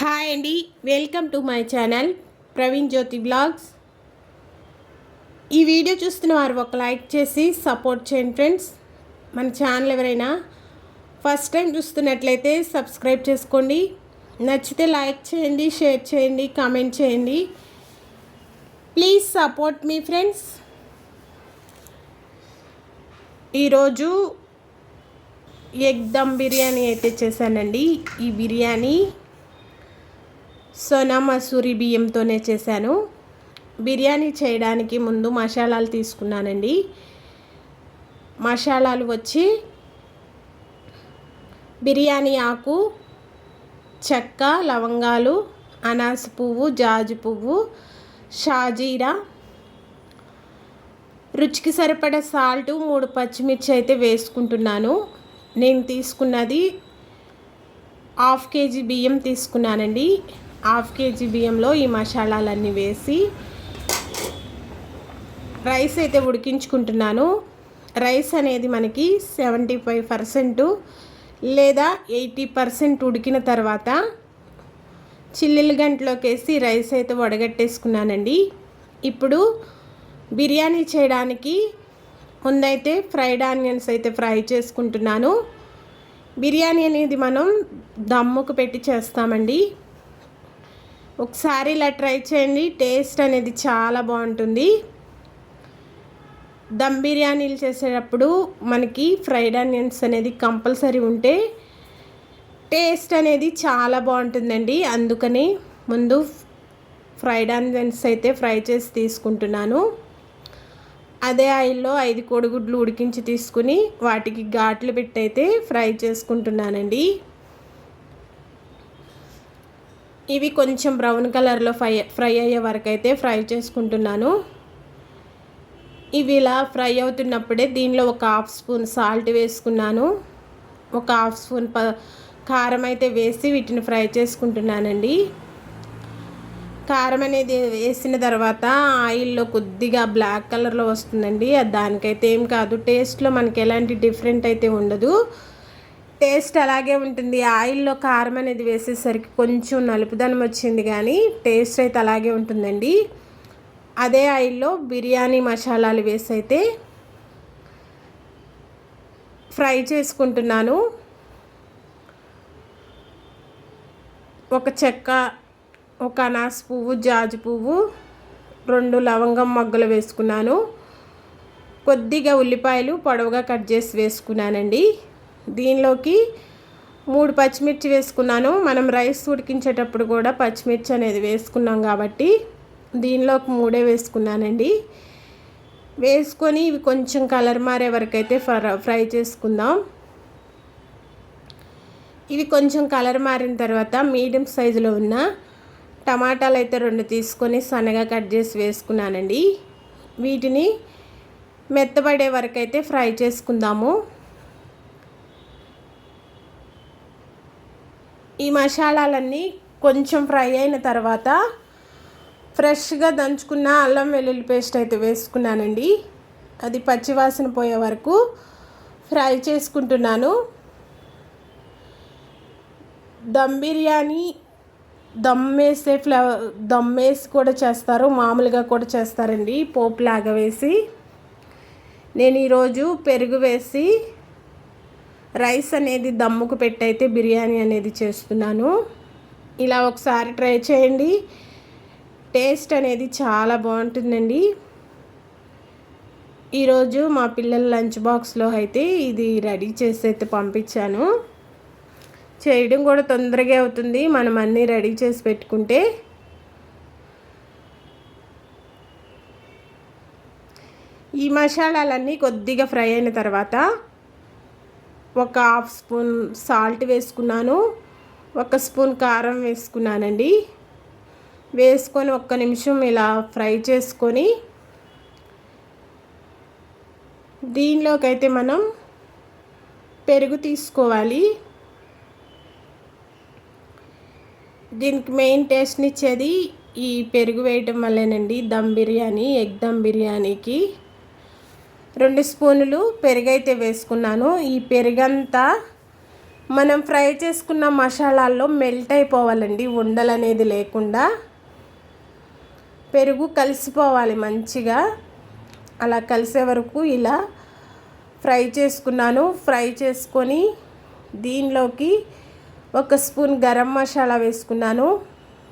Hi అండి welcome to my channel Praveen Jyothi blogs. ఈ video చూస్తున్న వారు ఒక లైక్ చేసి సపోర్ట్ చేయండి ఫ్రెండ్స్. మన ఛానల్ ఎవరైనా ఫస్ట్ టైం చూస్తున్నట్లయితే సబ్స్క్రైబ్ చేసుకోండి. నచ్చితే లైక్ చేయండి షేర్ చేయండి కామెంట్ చేయండి. ప్లీజ్ సపోర్ట్ మీ ఫ్రెండ్స్. ఈరోజు ఎగ్ దమ్ బిర్యానీ అయితే చేశానండి. ఈ బిర్యానీ సోనా మసూరి బియ్యంతోనే చేశాను. బిర్యానీ చేయడానికి ముందు మసాలాలు తీసుకున్నానండి. మసాలాలు వచ్చి బిర్యానీ ఆకు చెక్క లవంగాలు అనాస పువ్వు జాజి పువ్వు షాజీరా రుచికి సరిపడ సాల్ట్ మూడు పచ్చిమిర్చి అయితే వేసుకుంటున్నాను. నేను తీసుకున్నది హాఫ్ కేజీ బియ్యం తీసుకున్నానండి. హాఫ్ కేజీ బియ్యంలో ఈ మసాలాలన్నీ వేసి రైస్ అయితే ఉడికించుకుంటున్నాను. రైస్ అనేది మనకి సెవెంటీ ఫైవ్ పర్సెంట్ లేదా ఎయిటీ పర్సెంట్ ఉడికిన తర్వాత చిల్లిల గంటలోకి వేసి రైస్ అయితే వడగట్టేసుకున్నానండి. ఇప్పుడు బిర్యానీ చేయడానికి ముందైతే ఫ్రైడ్ ఆనియన్స్ అయితే ఫ్రై చేసుకుంటున్నాను. బిర్యానీ అనేది మనం దమ్ముకు పెట్టి చేస్తామండి. ఒకసారి ఇలా ట్రై చేయండి. టేస్ట్ అనేది చాలా బాగుంటుంది. దమ్ బిర్యానీలు చేసేటప్పుడు మనకి ఫ్రైడ్ ఆనియన్స్ అనేది కంపల్సరీ ఉంటే టేస్ట్ అనేది చాలా బాగుంటుందండి. అందుకని ముందు ఫ్రైడ్ ఆనియన్స్ అయితే ఫ్రై చేసి తీసుకుంటున్నాను. అదే ఆయిల్లో ఐదు కోడిగుడ్లు ఉడికించి తీసుకుని వాటికి ఘాట్లు పెట్టి అయితే ఫ్రై చేసుకుంటున్నానండి. ఇవి కొంచెం బ్రౌన్ కలర్లో ఫ్రై ఫ్రై అయ్యే వరకు అయితే ఫ్రై చేసుకుంటున్నాను. ఇవి ఇలా ఫ్రై అవుతున్నప్పుడే దీనిలో ఒక హాఫ్ స్పూన్ సాల్ట్ వేసుకున్నాను. ఒక హాఫ్ స్పూన్ ప కారం అయితే వేసి వీటిని ఫ్రై చేసుకుంటున్నానండి. కారం అనేది వేసిన తర్వాత ఆయిల్లో కొద్దిగా బ్లాక్ కలర్లో వస్తుందండి. అది దానికైతే ఏం కాదు. టేస్ట్లో మనకి ఎలాంటి డిఫరెంట్ అయితే ఉండదు. టేస్ట్ అలాగే ఉంటుంది. ఆయిల్లో కారం అనేది వేసేసరికి కొంచెం నలుపుదనం వచ్చింది కానీ టేస్ట్ అయితే అలాగే ఉంటుందండి. అదే ఆయిల్లో బిర్యానీ మసాలాలు వేసి అయితే ఫ్రై చేసుకుంటున్నాను. ఒక చెక్క ఒక అనాస్ పువ్వు జాజి పువ్వు రెండు లవంగం మొగ్గలు వేసుకున్నాను. కొద్దిగా ఉల్లిపాయలు పొడవుగా కట్ చేసి వేసుకున్నానండి. దీనిలోకి మూడు పచ్చిమిర్చి వేసుకున్నాను. మనం రైస్ ఉడికించేటప్పుడు కూడా పచ్చిమిర్చి అనేది వేసుకున్నాం కాబట్టి దీనిలోకి మూడే వేసుకున్నానండి. వేసుకొని ఇవి కొంచెం కలర్ మారే వరకు అయితే ఫ్రై చేసుకుందాం. ఇవి కొంచెం కలర్ మారిన తర్వాత మీడియం సైజులో ఉన్న టమాటాలు అయితే రెండు తీసుకొని సన్నగా కట్ చేసి వేసుకున్నానండి. వీటిని మెత్తబడే వరకు అయితే ఫ్రై చేసుకుందాము. ఈ మసాలాలన్నీ కొంచెం ఫ్రై అయిన తర్వాత ఫ్రెష్గా దంచుకున్న అల్లం వెల్లుల్లి పేస్ట్ అయితే వేసుకున్నానండి. అది పచ్చివాసన పోయే వరకు ఫ్రై చేసుకుంటున్నాను. దమ్ బిర్యానీ దమ్ వేసే ఫ్లవర్ దమ్ వేసి కూడా చేస్తారు. మామూలుగా కూడా చేస్తారండి. పోపు లాగా వేసి. నేను ఈరోజు పెరుగు వేసి రైస్ అనేది దమ్ముకు పెట్టయితే బిర్యానీ అనేది చేస్తున్నాను. ఇలా ఒకసారి ట్రై చేయండి. టేస్ట్ అనేది చాలా బాగుంటుందండి. ఈరోజు మా పిల్లల లంచ్ బాక్స్లో అయితే ఇది రెడీ చేసి అయితే పంపించాను. చేయడం కూడా తొందరగా అవుతుంది. మనం అన్నీ రెడీ చేసి పెట్టుకుంటే. ఈ మసాలాలన్నీ కొద్దిగా ఫ్రై అయిన తర్వాత ఒక హాఫ్ స్పూన్ సాల్ట్ వేసుకున్నాను ఒక స్పూన్ కారం వేసుకున్నానండి. వేసుకొని ఒక్క నిమిషం ఇలా ఫ్రై చేసుకొని దీనిలోకైతే మనం పెరుగు తీసుకోవాలి. దీనికి మెయిన్ టేస్ట్నిచ్చేది ఈ పెరుగు వేయటం వల్లేనండి దమ్ బిర్యానీ ఎగ్ దమ్ బిర్యానీకి. రెండు స్పూనులు పెరుగైతే వేసుకున్నాను. ఈ పెరుగంతా మనం ఫ్రై చేసుకున్న మసాలాల్లో మెల్ట్ అయిపోవాలండి. ఉండలు అనేది లేకుండా పెరుగు కలిసిపోవాలి మంచిగా. అలా కలిసే వరకు ఇలా ఫ్రై చేసుకున్నాను. ఫ్రై చేసుకొని దీనిలోకి ఒక స్పూన్ గరం మసాలా వేసుకున్నాను.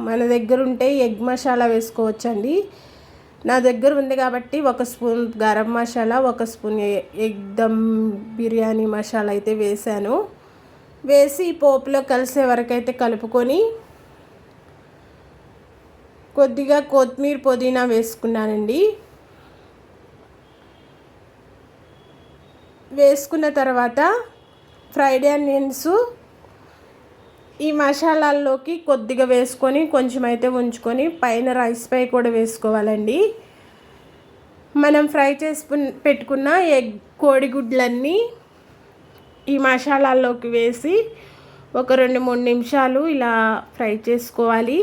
మన దగ్గర ఉంటే ఎగ్ మసాలా వేసుకోవచ్చండి. నా దగ్గర ఉంది కాబట్టి ఒక స్పూన్ గరం మసాలా ఒక స్పూన్ ఎగ్ దమ్ బిర్యానీ మసాలా అయితే వేసాను వేసి పోపులో కలిసే వరకైతే కలుపుకొని కొద్దిగా కొత్తిమీర పుదీనా వేసుకున్నానండి. వేసుకున్న తర్వాత ఫ్రైడ్ ఆనియన్స్ ఈ మసాలాల్లోకి కొద్దిగా వేసుకొని కొంచెం అయితే ఉంచుకొని పైన రైస్ పై కూడా వేసుకోవాలండి. మనం ఫ్రై చేసి పెట్టుకున్న ఎగ్ కోడిగుడ్లన్నీ ఈ మసాలాల్లోకి వేసి ఒక రెండు మూడు నిమిషాలు ఇలా ఫ్రై చేసుకోవాలి.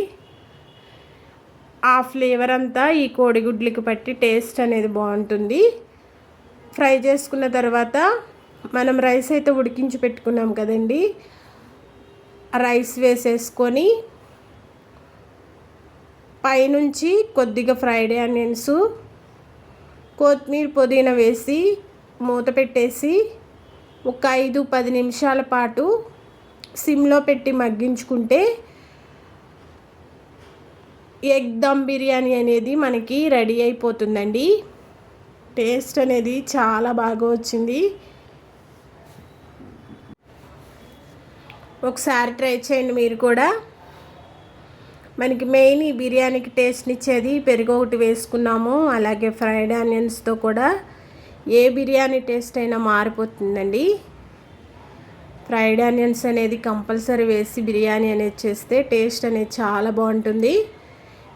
ఆ ఫ్లేవర్ అంతా ఈ కోడిగుడ్లకి పట్టి టేస్ట్ అనేది బాగుంటుంది. ఫ్రై చేసుకున్న తర్వాత మనం రైస్ అయితే ఉడికించి పెట్టుకున్నాం కదండీ. రైస్ వేసేసుకొని పైనుంచి కొద్దిగా ఫ్రైడ్ ఆనియన్స్ కొత్తిమీర పుదీనా వేసి మూత పెట్టేసి ఒక ఐదు పది నిమిషాల పాటు సిమ్లో పెట్టి మగ్గించుకుంటే ఎగ్ దమ్ బిర్యానీ అనేది మనకి రెడీ అయిపోతుందండి. టేస్ట్ అనేది చాలా బాగా వచ్చింది. ఒకసారి ట్రై చేయండి మీరు కూడా. మనకి మెయిన్ ఈ బిర్యానీకి టేస్ట్నిచ్చేది పెరుగు ఒకటి వేసుకున్నాము అలాగే ఫ్రైడ్ ఆనియన్స్తో కూడా. ఏ బిర్యానీ టేస్ట్ అయినా మారిపోతుందండి. ఫ్రైడ్ ఆనియన్స్ అనేది కంపల్సరీ వేసి బిర్యానీ అనేది చేస్తే టేస్ట్ అనేది చాలా బాగుంటుంది.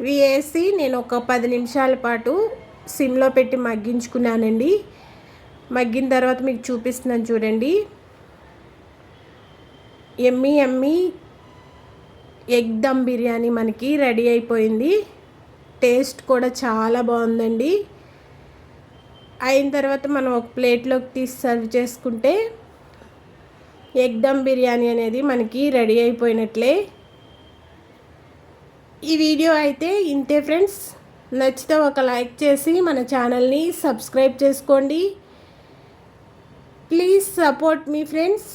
ఇవి వేసి నేను ఒక పది నిమిషాల పాటు సిమ్లో పెట్టి మగ్గించుకున్నానండి. మగ్గిన తర్వాత మీకు చూపిస్తున్నాను చూడండి. ఎమ్మి ఎమ్మి ఎగ్ దమ్ బిర్యానీ మనకి రెడీ అయిపోయింది. టేస్ట్ కూడా చాలా బాగుందండి. అయిన తర్వాత మనం ఒక ప్లేట్లోకి తీసి సర్వ్ చేసుకుంటే ఎగ్ దమ్ బిర్యానీ అనేది మనకి రెడీ అయిపోయినట్లే. ఈ వీడియో అయితే ఇంతే ఫ్రెండ్స్. నచ్చితే ఒక లైక్ చేసి మన ఛానల్ని సబ్స్క్రైబ్ చేసుకోండి. ప్లీజ్ సపోర్ట్ మీ ఫ్రెండ్స్.